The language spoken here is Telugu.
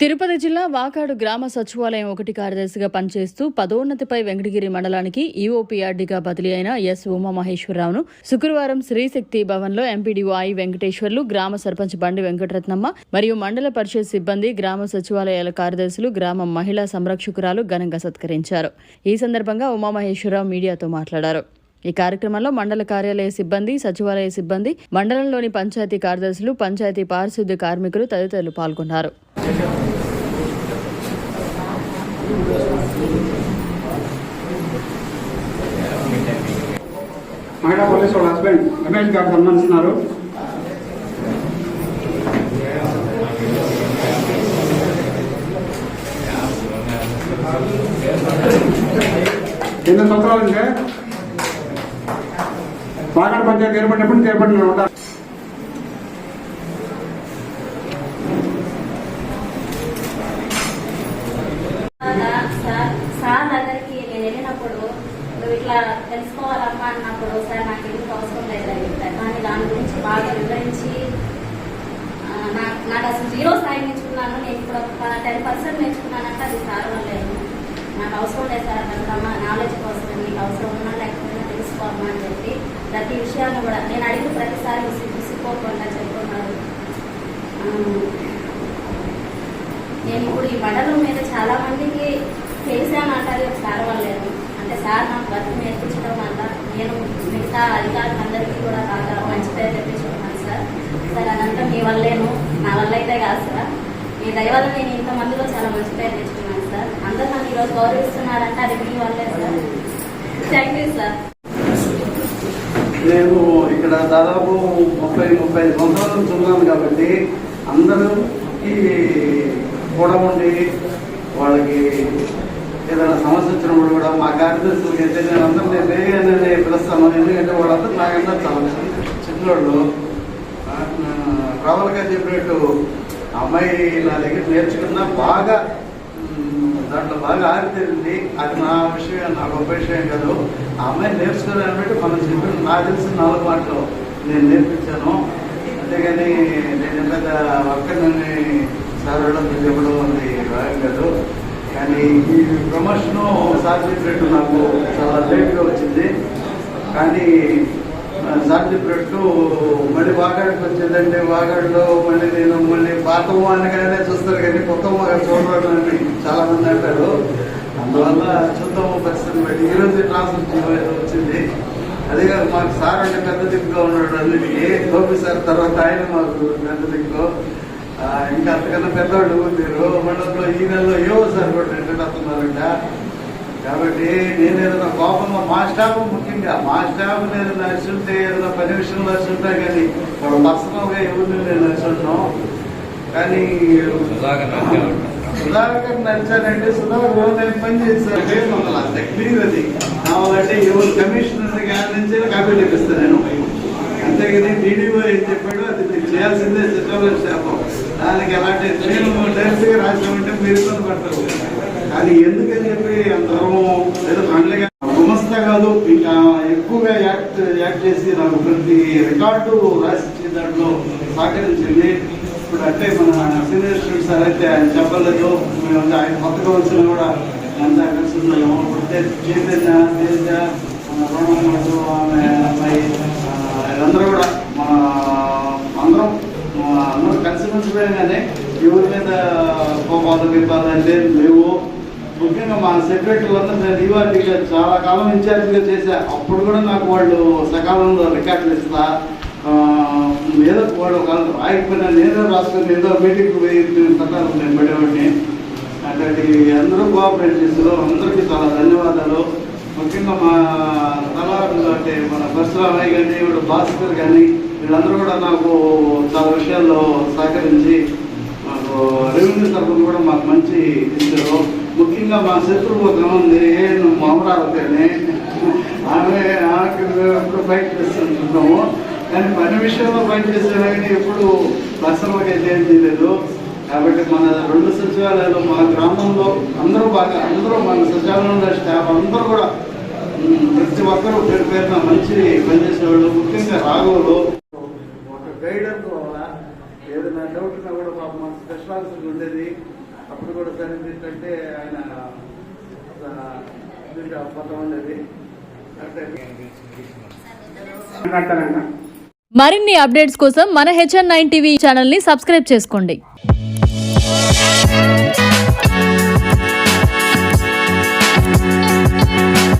తిరుపతి జిల్లా వాకాడు గ్రామ సచివాలయం ఒకటి కార్యదర్శిగా పనిచేస్తూ పదోన్నతిపై వెంకటగిరి మండలానికి ఈఓపీఆర్డీగా బదిలీ అయిన ఎస్ ఉమామహేశ్వరరావును శుక్రవారం శ్రీశక్తి భవన్లో ఎంపీడీఓ ఐ వెంకటేశ్వర్లు గ్రామ సర్పంచ్ బండి వెంకటరత్నమ్మ మరియు మండల పరిషత్ సిబ్బంది గ్రామ సచివాలయాల కార్యదర్శులు గ్రామ మహిళా సంరక్షకురాలు ఘనంగా సత్కరించారు. ఈ సందర్భంగా ఉమామహేశ్వరరావు మీడియాతో మాట్లాడారు. ఈ కార్యక్రమంలో మండల కార్యాలయ సిబ్బంది సచివాలయ సిబ్బంది మండలంలోని పంచాయతీ కార్యదర్శులు పంచాయతీ పారిశుద్ధ్య కార్మికులు తదితరులు పాల్గొన్నారు. మహిళా పోలీస్ వాళ్ళ హస్బెండ్ రమేష్ గారు సంబంధిస్తున్నారు ఎన్ని సంవత్సరాలు అంటే? వాగడ పంచాయతీ ఏర్పడినప్పుడు చేపట్టిన ఉంటారు సార్ సార్ సార్ దగ్గరికి నేను వెళ్ళినప్పుడు నువ్వు ఇట్లా తెలుసుకోవాలమ్మా అన్నప్పుడు సార్ నాకు ఎందుకు అవసరం లేదు అని చెప్పారు కానీ దాని గురించి బాగా వివరించి నాకు నాకు అసలు జీరో స్థాయి నేర్చుకున్నాను. నేను ఇప్పుడు ఒక టెన్ పర్సెంట్ నేర్చుకున్నానంటే అది సార్ లేదు నాకు అవసరం లేదు సార్ అమ్మా నాలెడ్జ్ కోసం నీకు అవసరం ఉన్నా లేకపోయినా తెలుసుకోమ్మా అని చెప్పి ప్రతి విషయాన్ని కూడా నేను అడిగిన ప్రతిసారి విసి- విసిపోకుండా చెప్పుకున్నారు నేను ఇప్పుడు ఈ మండలం మీద చాలా మందికి తెలిసాను అంటారు సార్ వాళ్ళేను అంటే సార్ నాకు బతుకు నేర్పించడం వల్ల నేను మిగతా అధికారులందరికీ కూడా బాగా మంచి పేరు తెప్పించుకున్నాను సార్. సార్ అదంతా మీ వల్లేను నా వల్ల అయితే కాదు సార్. మీ దయ వల్ల నేను ఇంతమందిలో చాలా మంచి పేరు తెచ్చుకున్నాను సార్. అందరూ నన్ను ఈరోజు గౌరవిస్తున్నారంటే అది మీ వల్లే సార్. Thank you sir. నేను ఇక్కడ దాదాపు ముప్పై ముప్పై ఐదు సంవత్సరాల నుంచి ఉన్నాను కాబట్టి అందరూ కూడా ఉండి వాళ్ళకి ఏదైనా సమస్య వచ్చినప్పుడు కూడా మా కార్యదర్శులకి అయితే నేను అందరూ నేను వేయగానే పిలుస్తాను ఎందుకంటే వాళ్ళందరూ నాకన్నా చాలా చిన్నోళ్ళు. రావులుగా చెప్పినట్టు అమ్మాయి నా దగ్గర నేర్చుకున్నా బాగా దాంట్లో బాగా ఆరితేరింది. అది నా విషయం నా గొప్ప విషయం కాదు. ఆ అమ్మాయి నేర్చుకోవాలని బట్టి మనం చెప్పిన నాకు తెలిసిన నాలుగు మాటలు నేను నేర్పించాను. అంతేగాని నేను పెద్ద ఒక్కరిని సార్ వెళ్ళడం చెప్పడం అది కాదు. కానీ ఈ ప్రమోషన్ సార్ నాకు చాలా లేట్గా వచ్చింది. కానీ ఆ, మళ్ళీ వాగాడికి వచ్చిందంటే వాగాడిలో మళ్ళీ నేను మళ్ళీ పాత అనగానే చూస్తారు కానీ కొత్త చూడడం అని చాలా మంది అంటారు. అందువల్ల చూద్దాము పరిస్థితి. బట్టి ఈ రోజు ట్రాన్స్ఫర్ వచ్చింది. అదే కాదు మాకు సార్ అంటే పెద్ద దిక్కుగా ఉన్నాడు అన్నిటికీ. గోపి సార్ తర్వాత ఆయన మాకు పెద్ద దిక్కు ఇంకా అంతకన్నా పెద్దవాళ్ళు మీరు మండలంలో ఈ నెలలో ఏవో సార్ కూడా రిటర్న్ వస్తున్నారంట కాబట్టి నేను ఏదైనా కోపంగా మా స్టాఫ్ ముఖ్యంగా మా స్టాఫ్ నేను నడుచుంటే ఏదైనా పని విషయంలో నడుచుంటా కానీ వాళ్ళు పర్సనల్గా ఎవరిని నేను నడుచుంటాను కానీ సుధాకర్ నడిచానంటే సుధాకర్ నేను పని చేశాను అంత క్లియర్ అది. కావాలంటే ఎవరు కమిషనర్ గారి నుంచి కాపీ తెప్పిస్తాను నేను. అంతేగాని డీడీఓ ఏం చెప్పాడు అది మీరు చేయాల్సిందే సచివాలయం శాపం. దానికి ఎలాంటి నేను డైరెక్ట్గా రాసామంటే మీరు ఇబ్బంది పడతారు. కానీ ఎందుకని చెప్పి అందరం ఏదో ఫ్రెండ్లీగా గుమస్త కాదు ఇంకా ఎక్కువగా యాక్ట్ యాక్ట్ చేసి నాకు ప్రతి రికార్డు రాసి దాంట్లో సహకరించింది. ఇప్పుడు అంటే మన సీనియర్ స్టూడెంట్స్ సార్ అయితే ఆయన చెప్పలేదు. మేమంతా ఆయన కొత్తగా వచ్చినా కూడా అంతా కలిసి ఉన్నాము. ఇప్పుడు తే- చైతన్య తేజ మన ఆమె అమ్మాయి వీళ్ళందరూ కూడా మా అందరం అందరం కలిసి ఎవరి మీద కోపాలు విప్పాలు అంటే లేవు. ముఖ్యంగా మా సెక్రటరీలందరూ నేను ఈవార్టీగా చాలా కాలం ఇన్ఛార్జిగా చేశా. అప్పుడు కూడా నాకు వాళ్ళు సకాలంలో రికార్డులు ఇస్తా ఏదో వాళ్ళు వాళ్ళు రాయకపోయినా నేనే రాసుకొని ఏదో మీటింగ్కి పోయి పట్టాలు నేను పడేవాడిని. అట్లాంటి అందరూ కోఆపరేట్ చేస్తారు అందరికీ చాలా ధన్యవాదాలు. ముఖ్యంగా మా అంటే మన పరశురామయ్య కానీ ఇప్పుడు భాస్కర్ కానీ వీళ్ళందరూ కూడా నాకు చాలా విషయాల్లో సహకరించి మాకు రెవెన్యూ తరఫున కూడా మాకు మంచి ఇచ్చారు. ముఖ్యంగా మా శత్రువు ఒక ఉంది నువ్వు మామరావతి ఆమె ఆమెకి ఎప్పుడు ఫైట్ చేస్తుంటున్నాము. కానీ పని విషయంలో ఫైట్ చేసినా కానీ ఎప్పుడు పర్సనల్గా అయితే ఏం చేయలేదు కాబట్టి మన రెండు సచివాలయాలు మా గ్రామంలో అందరూ బాగా అందరూ మన సచివాలయంలో స్టాఫ్ అందరూ కూడా ప్రతి ఒక్కరూ పేరు పేరున మంచి పనిచేసేవాళ్ళు ముఖ్యంగా రాఘవులు. ఒక గైడెన్స్ వల్ల ఏదైనా డౌట్ ఉన్నా కూడా పాపం మన స్పెషల్ ఆఫీసర్ ఉండేది. అప్పుడు కూడా సరే ఏంటంటే ఆయన ఉండేది. మరిన్ని అప్డేట్స్ కోసం మన హెచ్ఎన్ నైన్ టీవీ ఛానల్ని సబ్స్క్రైబ్ చేసుకోండి.